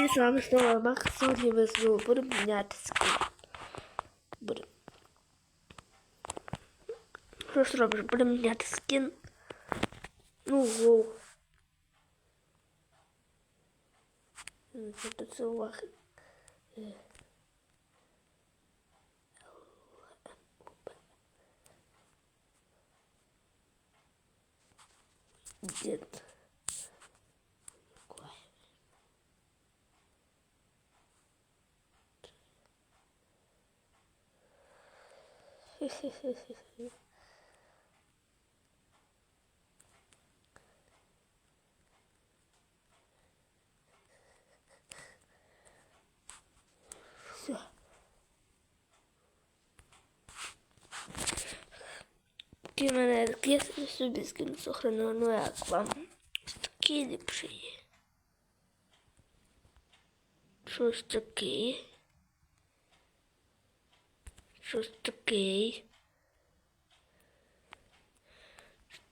Привіт, з вами знову Макс. Сьогодні ми знову будемо міняти скін. Будемо. Що ж робиш? Будемо міняти скін. Ну, воу. Це це уваги. Е. Дед. Все. Такі в мене такі собі скину сохранив, ну як вам? Такі ліпші є. Щось таке. Щось таке.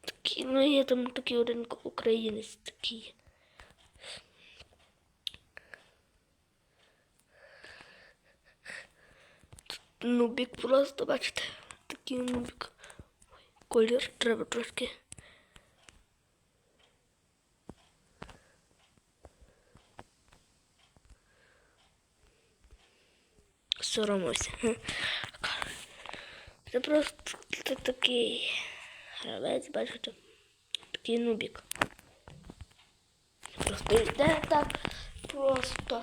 Такі, ну є там такий один українець такий. Тут Нубік просто, бачите, такий нубік. Колір треба трошки. Соромуся. Це просто такий гравець, бачите, такий нубік. Просто йде так просто.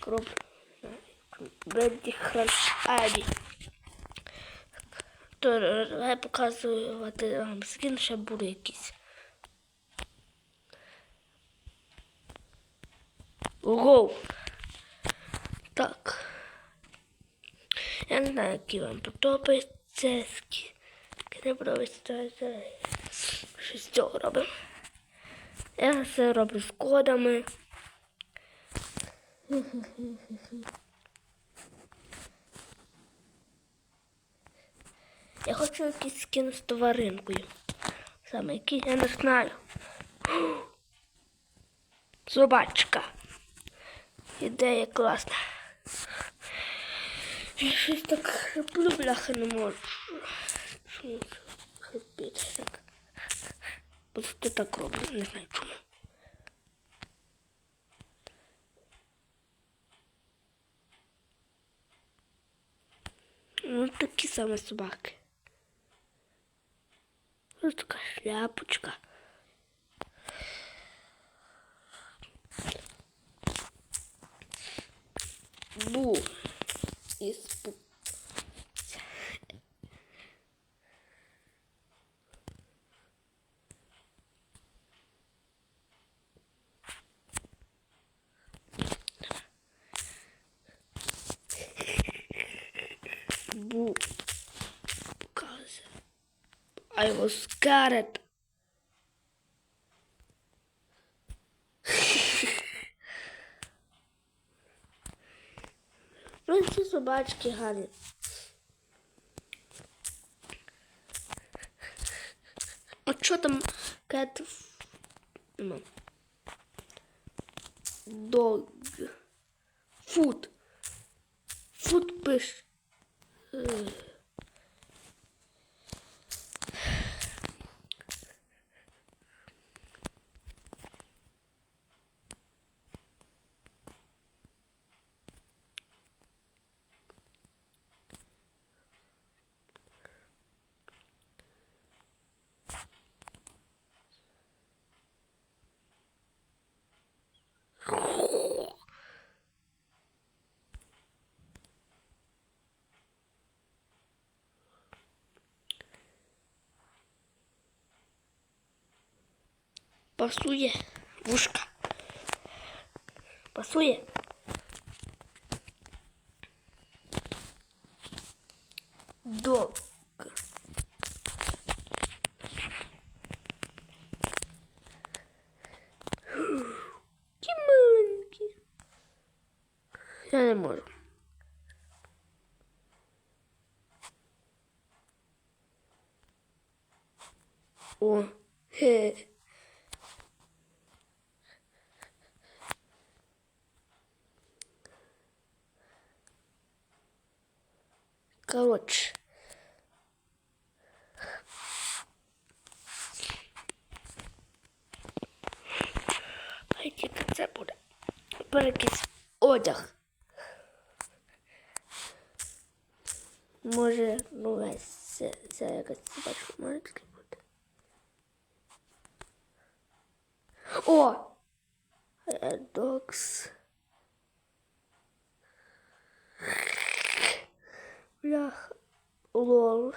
Кроп. Бенді Аді. То я показувати вам скін, ще буде якийсь. Ого! Так. Я не знаю, які вам подобається. Які не подобається. Щось цього робимо. Я все роблю з кодами. Я хочу якийсь скін з тваринкою. Саме який я не знаю. Собачка. Ідея класна. Я щось так хриплю, бляха, не можу. Чому хрипіти так? Просто так роблю, не знаю чому. Ну, такі самі собаки. Ось така шляпочка. bu ist bu. bu. Because I was scared. Собачки гарні. А що там кет? Ну. Дог. Фуд. Фуд пиш. Пасує вушка. Пасує. Дог. Які маленькі. Я не можу. О, Хе. Коротше. Хай тільки це буде. Тепер якийсь одяг. Може, ну весь це, це якась собачка може таке бути. О! Докс. Блях. Лол.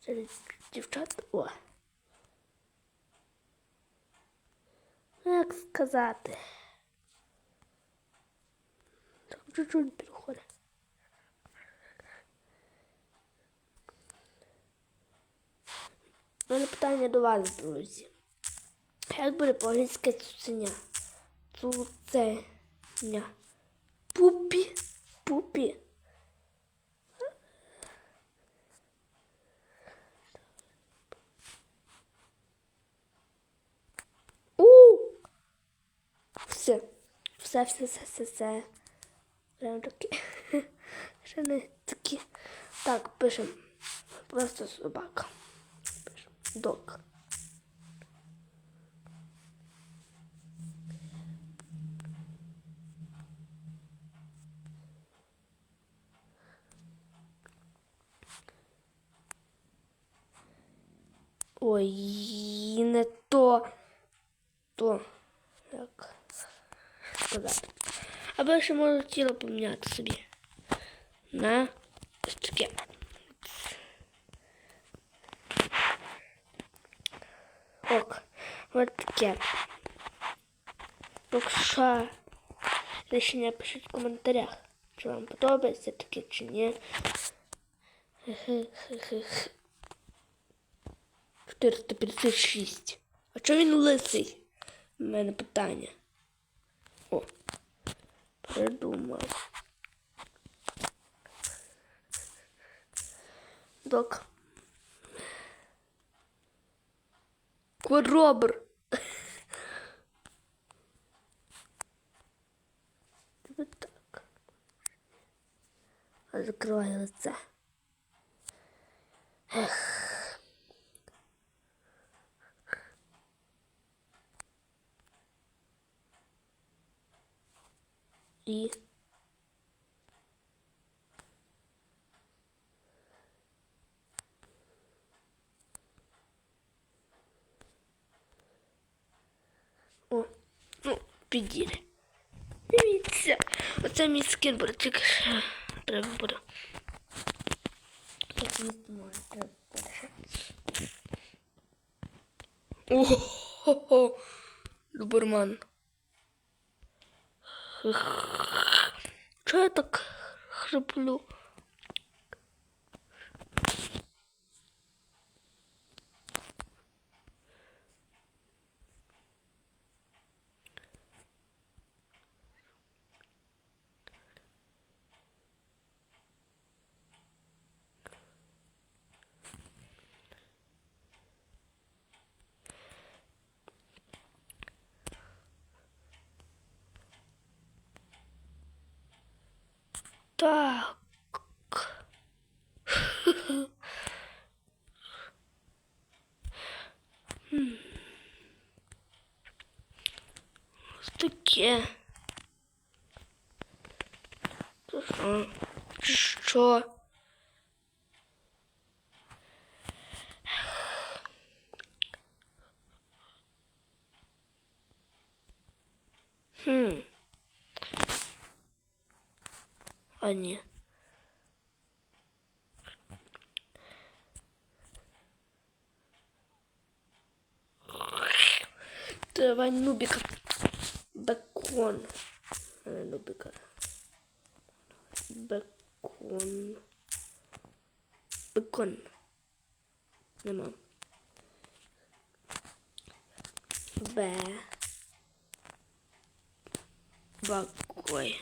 Це дівчат. О. Ну, Як сказати? Там чуть-чуть підходить. У мене питання до вас, друзі. Як буде по-англійськи цуценя? Цуценя. Пупі. Пупі. У! Все. Все, все, все, все, все. Прям такі. Ще такі. Так, пишемо. Просто собака. Пишемо. Док. Ой, не то. То. Як сказати. Або ще можу тіло поміняти собі. На таке. Ок. Ось таке. Якщо рішення пишіть в коментарях, чи вам подобається таке чи ні. Хе-хе-хе-хе. 456. А чому він лисий? У мене питання. О, придумав. Док. Коробр. Тебе так. А закривай лице. І О, ну, підійде. Дивіться. Оце мій скін буде, тільки ще треба буде. Так, місто може, треба. Ого, Люберман. Чого я так хриплю? Так. Ось таке. Що? Ні. Давай нубика. Бекон. А, Нубика. Бекон. Бекон. Нема. Б. Бакой.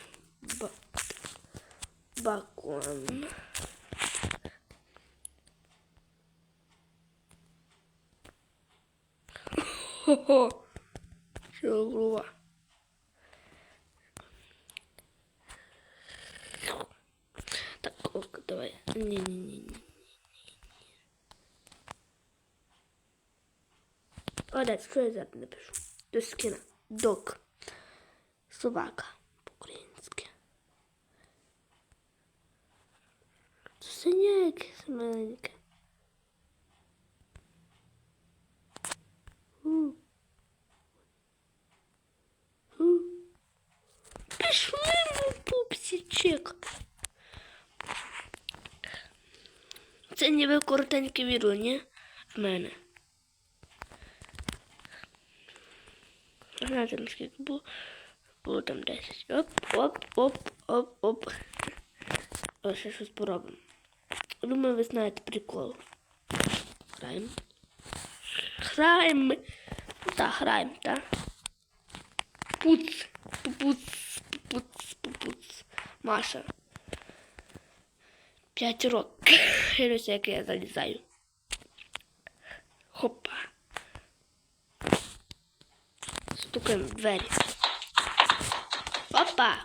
Бак. бакон. Хо-хо. Що грубо. Так, ложка, давай. Не-не-не. О, да, что я запись напишу? До скина. Док. Собака. Синя. У. У. Пішли ми пупсічек. Це ніби коротеньке відео, ні? В мене. Знаєте, наскільки було? Було там 10. Оп, оп, оп, оп, оп. О, ще щось поробимо. Думаю, ви знаєте прикол. Граємо. Граємо. Так, граємо, так? Пуц, пуц, пуц, пуц. Маша. П'ять років. Дивлюся, як я залізаю. Хопа. Стукаємо в двері. Опа!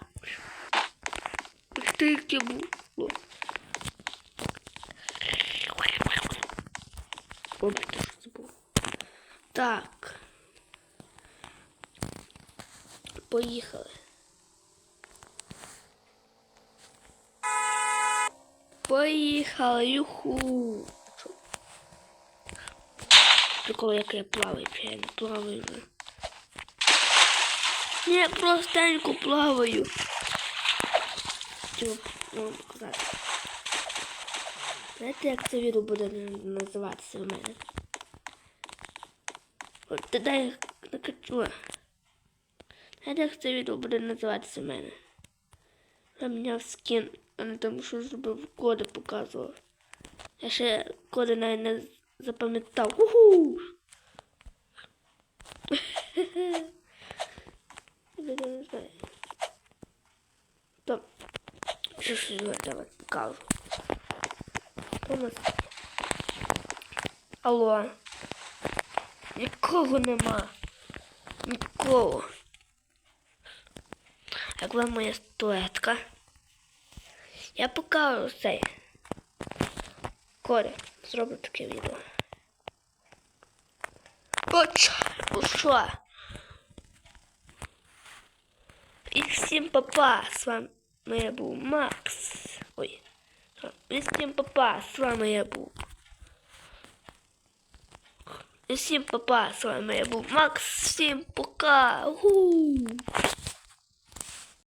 Тільки було. Ой, що це? Так. Поїхали. Поїхали, юху. Прикол, як я плаваю, чи плаваю вже. Я простенько плаваю. Чого вам показати? Знаєте, як це відео буде називатися в мене? От тоді я накачу. Знаєте, як це відео буде називатися в мене? Заміняв скін, а не тому, що зробив коди показував. Я ще коди навіть не запам'ятав. Уху! Я не знаю. Що ж я тебе покажу? Томас. Алло. Нікого нема. Нікого. Як вам моя статуетка? Я покажу цей. Коля, зроблю таке відео. Оч, ну що? І всім папа, з вами я був. Ой. всем папа, с вами я был. И всем папа, с вами я был Макс. Всем пока. Гу.